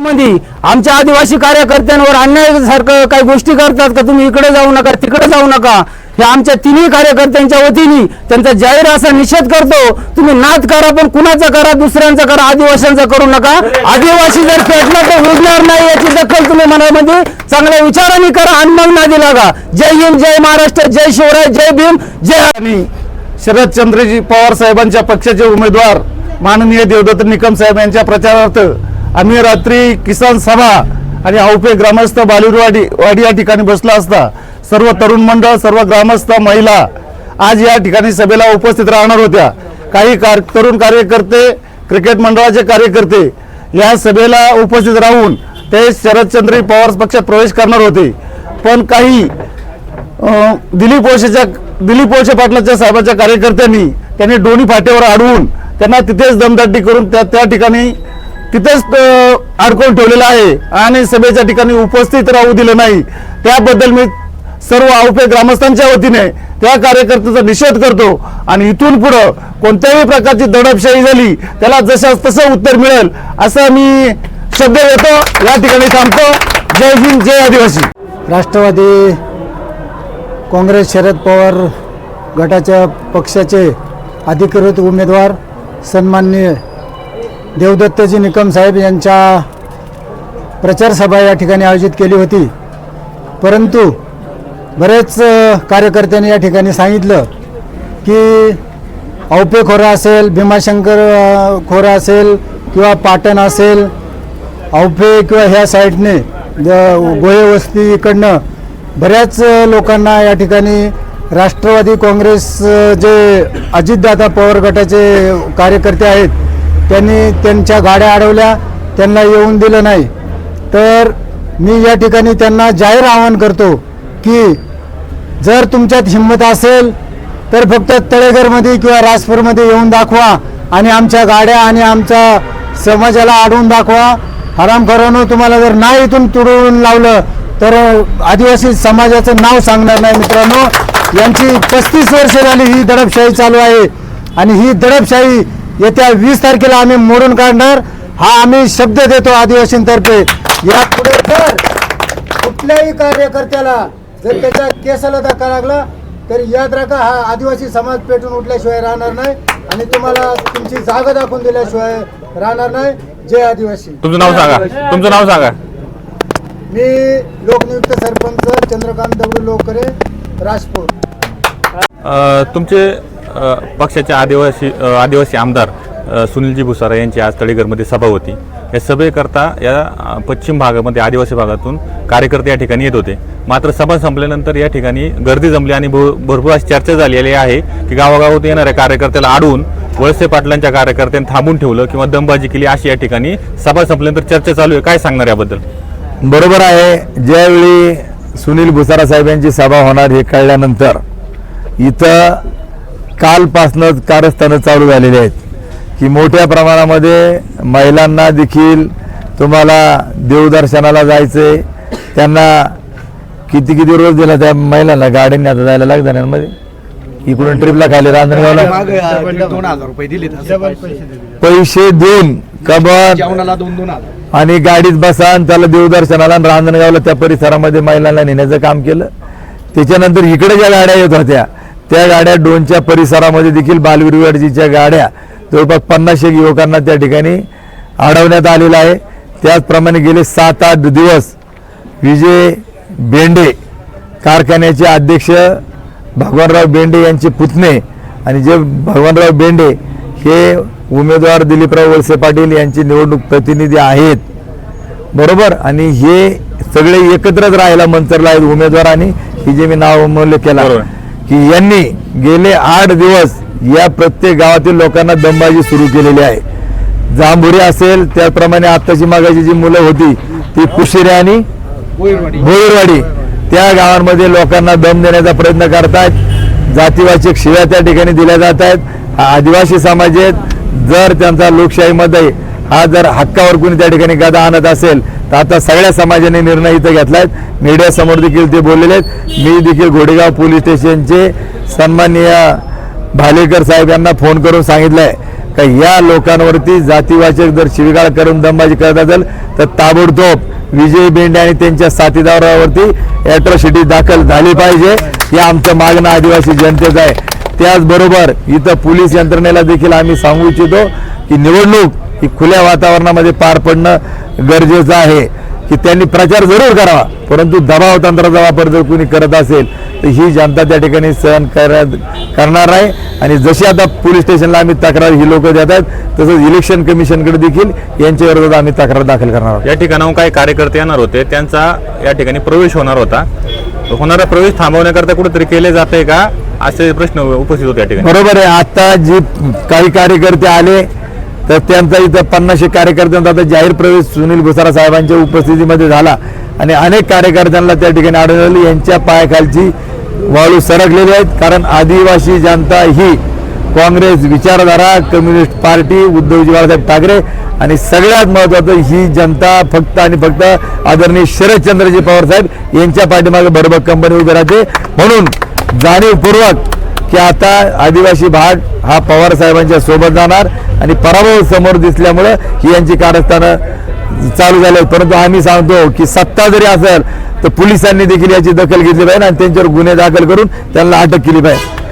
मध्ये आमच्या आदिवासी कार्यकर्त्यांवर अन्यायासारखं काही गोष्टी करतात का? तुम्ही इकडे जाऊ नका तिकडे जाऊ नका. हे आमच्या तिन्ही कार्यकर्त्यांच्या वतीने त्यांचा जाहीर असा निषेध करतो. तुम्ही नाद करा पण कुणाचा करा दुसऱ्यांचा करा आदिवासींचा करू नका. आदिवासी जर पेटला तर उरणार नाही याची दखल तुम्ही मनामध्ये चांगल्या विचाराने करा आणि मग नादी लागा. जय हिंद जय महाराष्ट्र जय शिवराय जय भीम जय आणि शरदचंद्रजी पवार साहेबांच्या पक्षाचे उमेदवार माननीय देवदत्त निकम साहेब यांच्या प्रचारार्थ आम्ही रात्री किसान सभा आणि औपे ग्रामस्थ बालुरवाडी वाडी या ठिकाणी बसला असता. सर्व तरुण मंडळ सर्व ग्रामस्थ महिला आज या ठिकाणी सभेला उपस्थित राहणार होत्या. काही कार तरुण कार्यकर्ते क्रिकेट मंडळाचे कार्यकर्ते या सभेला उपस्थित राहून ते शरदचंद्र पवार पक्षात प्रवेश करणार होते. पण काही दिलीप वळसेच्या दिलीप वळसे पाटलाच्या साहेबांच्या कार्यकर्त्यांनी त्यांनी दोन्ही फाट्यावर अडवून त्यांना तिथेच दमदाटी करून त्या त्या ठिकाणी तिथंच अडकून ठेवलेलं आहे आणि सभेच्या ठिकाणी उपस्थित राहू दिलं नाही. त्याबद्दल मी सर्व आवपे ग्रामस्थांच्या वतीने त्या कार्यकर्त्याचा निषेध करतो आणि इथून पुढं कोणत्याही प्रकारची दडपशाही झाली त्याला जसं तसं उत्तर मिळेल असं मी शब्द देतो. या ठिकाणी थांबतो. जय हिंद जय आदिवासी. राष्ट्रवादी काँग्रेस शरद पवार गटाच्या पक्षाचे अधिकृत उमेदवार सन्माननीय देवदत्तजी निकम साहेब यांच्या प्रचारसभा या ठिकाणी आयोजित केली होती. परंतु बरेच कार्यकर्त्यांनी या ठिकाणी सांगितलं की औपे खोरा असेल भीमाशंकर खोरा असेल किंवा पाटण असेल औपे किंवा ह्या साईडने ज- गोहे वस्ती इकडनं बऱ्याच लोकांना या ठिकाणी राष्ट्रवादी काँग्रेस जे अजितदादा पवार गटाचे कार्यकर्ते आहेत त्यांनी त्यांच्या गाड्या अडवल्या त्यांना येऊन दिलं नाही. तर मी या ठिकाणी त्यांना जाहीर आवाहन करतो की जर तुमच्यात हिंमत असेल तर फक्त तळेघरमध्ये किंवा राजपूरमध्ये येऊन दाखवा आणि आमच्या गाड्या आणि आमच्या समाजाला अडवून दाखवा. हरामखोरानं तुम्हाला जर नाही इथून तुडवून लावलं तर आदिवासी समाजाचं नाव सांगणार नाही मित्रांनो. यांची पस्तीस वर्ष झाली ही दडपशाही चालू आहे आणि ही दडपशाही येत्या वीस तारखेला आम्ही मोडून काढणार. हा आम्ही शब्द देतो आदिवासींतर्फे. यापुढे जर कुठल्याही कार्यकर्त्याला जर त्याच्या केसाला धक्का लागला तर याद राखा हा आदिवासी समाज पेटून उठल्याशिवाय राहणार नाही आणि तुम्हाला तुमची जागा दाखवून दिल्याशिवाय राहणार नाही. जय आदिवासी. तुमचं नाव सांगा. तुमचं नाव सांगा. मी लोकनियुक्त सरपंच चंद्रकांत दगडू लोकरे राजपूर. तुमचे पक्षाचे आदिवासी आदिवासी आमदार सुनीलजी भुसारा यांची आज तळेघरमध्ये सभा होती. या सभेकरता या पश्चिम भागामध्ये आदिवासी भागातून कार्यकर्ते या ठिकाणी येत होते. मात्र सभा संपल्यानंतर या ठिकाणी गर्दी जमली आणि भरपूर अशी चर्चा झालेली आहे की गावागावात येणाऱ्या कार्यकर्त्याला अडवून वळसे पाटलांच्या कार्यकर्त्यांनी थांबून ठेवलं किंवा दमबाजी केली अशी या ठिकाणी सभा संपल्यानंतर चर्चा चालू आहे. काय सांगणार याबद्दल? बरोबर आहे. ज्यावेळी सुनील भुसारा साहेब यांची सभा होणार हे कळल्यानंतर इथं कालपासनंच कारस्थानं चालू झालेली आहेत. की मोठ्या प्रमाणामध्ये महिलांना देखील तुम्हाला देवदर्शनाला जायचंय. त्यांना किती किती रोज दिला त्या महिलांना? गाड्यांनी आता जायला लागतं मध्ये? इकडून ट्रिपला रांजणगावला. रुपये दिले पैसे. देऊन कबन आणि गाडीत बसा आणि त्याला देवदर्शनाला आणि रांजणगावला त्या परिसरामध्ये महिलांना नेण्याचं काम केलं. त्याच्यानंतर इकडे ज्या गाड्या येत होत्या त्या गाड्या डोनच्या परिसरामध्ये देखील बालविरवाडजीच्या गाड्या जवळपास पन्नास एक युवकांना त्या ठिकाणी अडवण्यात आलेलं आहे. त्याचप्रमाणे गेले सात आठ दिवस विजय बेंडे कारखान्याचे अध्यक्ष भगवानराव बेंडे यांचे पुतणे आणि जे भगवानराव बेंडे हे उमेदवार दिलीपराव वळसे पाटील यांचे निवडणूक प्रतिनिधी आहेत. बरोबर? आणि हे सगळे एकत्रच राहायला मंचरला आहेत उमेदवार आणि ही जे मी नाव उल्लेख केला की यांनी गेले आठ दिवस या प्रत्येक गावातील लोकांना दमबाजी सुरू केलेली आहे. जांभुरी असेल त्याचप्रमाणे आत्ताची मागाची जी मुलं होती ती कुशिरे आणि भोईरवाडी. त्या गावांमध्ये लोकांना दम देण्याचा प्रयत्न करतायत. जातीवाचक शिव्या त्या ठिकाणी दिल्या जात आहेत. आदिवासी समाज आहेत. जर त्यांचा लोकशाहीमध्ये हा जर हक्कावर कुणी त्या ठिकाणी गदा आणत असेल तर आता सगळ्या समाजाने निर्णय इथं घेतला आहेत मीडियासमोर देखील ते बोललेले आहेत. मी देखील घोडेगाव पोलीस स्टेशनचे सन्माननीय भालेकर साहेब यांना फोन करून सांगितलंय का या लोकांवरती जातीवाचक जर शिवीगाळ करून दमबाजी करत असेल तर ताबडतोब विजय बेंडे आणि त्यांच्या साथीदारावरती अॅट्रॉसिटी दाखल झाली पाहिजे. हे आमचं मागणं आदिवासी जनतेचं आहे. त्याचबरोबर इथं पोलीस यंत्रणेला देखील आम्ही सांगू इच्छितो की निवडणूक ही खुल्या वातावरणामध्ये पार पडणं गरजेचं आहे की त्यांनी प्रचार जरूर करावा. परंतु दबाव तंत्राचा वापर जर कोणी करत असेल तर ही जनता त्या ठिकाणी सहन करत करणार नाही आणि जशी आता पोलीस स्टेशनला आम्ही तक्रार ही लोक देत आहेत तसंच इलेक्शन कमिशनकडे देखील यांच्या विरोधात आम्ही तक्रार दाखल करणार आहोत. या ठिकाणाहून काही कार्यकर्ते येणार होते त्यांचा या ठिकाणी प्रवेश होणार होता. होणारा प्रवेश थांबवण्याकरता कुठेतरी केले जाते का? असे प्रश्न उपस्थित होते या ठिकाणी. बरोबर आहे. आता जी काही कार्यकर्ते आले तर त्यांचा इथं पन्नासशे कार्यकर्त्यांचा आता जाहीर प्रवेश सुनील भुसारा साहेबांच्या उपस्थितीमध्ये झाला. आणि अनेक कार्यकर्त्यांना त्या ठिकाणी आढळली यांच्या पायाखालची वाळू सरकलेली आहेत. कारण आदिवासी जनता ही काँग्रेस विचारधारा कम्युनिस्ट पार्टी उद्धवजी बाळासाहेब ठाकरे आणि सगळ्यात महत्वाचं ही जनता फक्त आणि फक्त आदरणीय शरदचंद्रजी पवार साहेब यांच्या पाठीमागे भरभक कंपनी उभी राहते. म्हणून जाणीवपूर्वक की आता आदिवासी भाग हा पवार साहेबांच्या सोबत जाणार आणि पराभव समोर दिसल्यामुळं ही यांची कारस्थानं चालू झाले परंतु आम्ही सांगतो की सत्ता जरी असेल तर पोलिसांनी देखील याची दखल घेतली पाहिजे आणि त्यांच्यावर गुन्हे दाखल करून त्यांना अटक केली पाहिजे.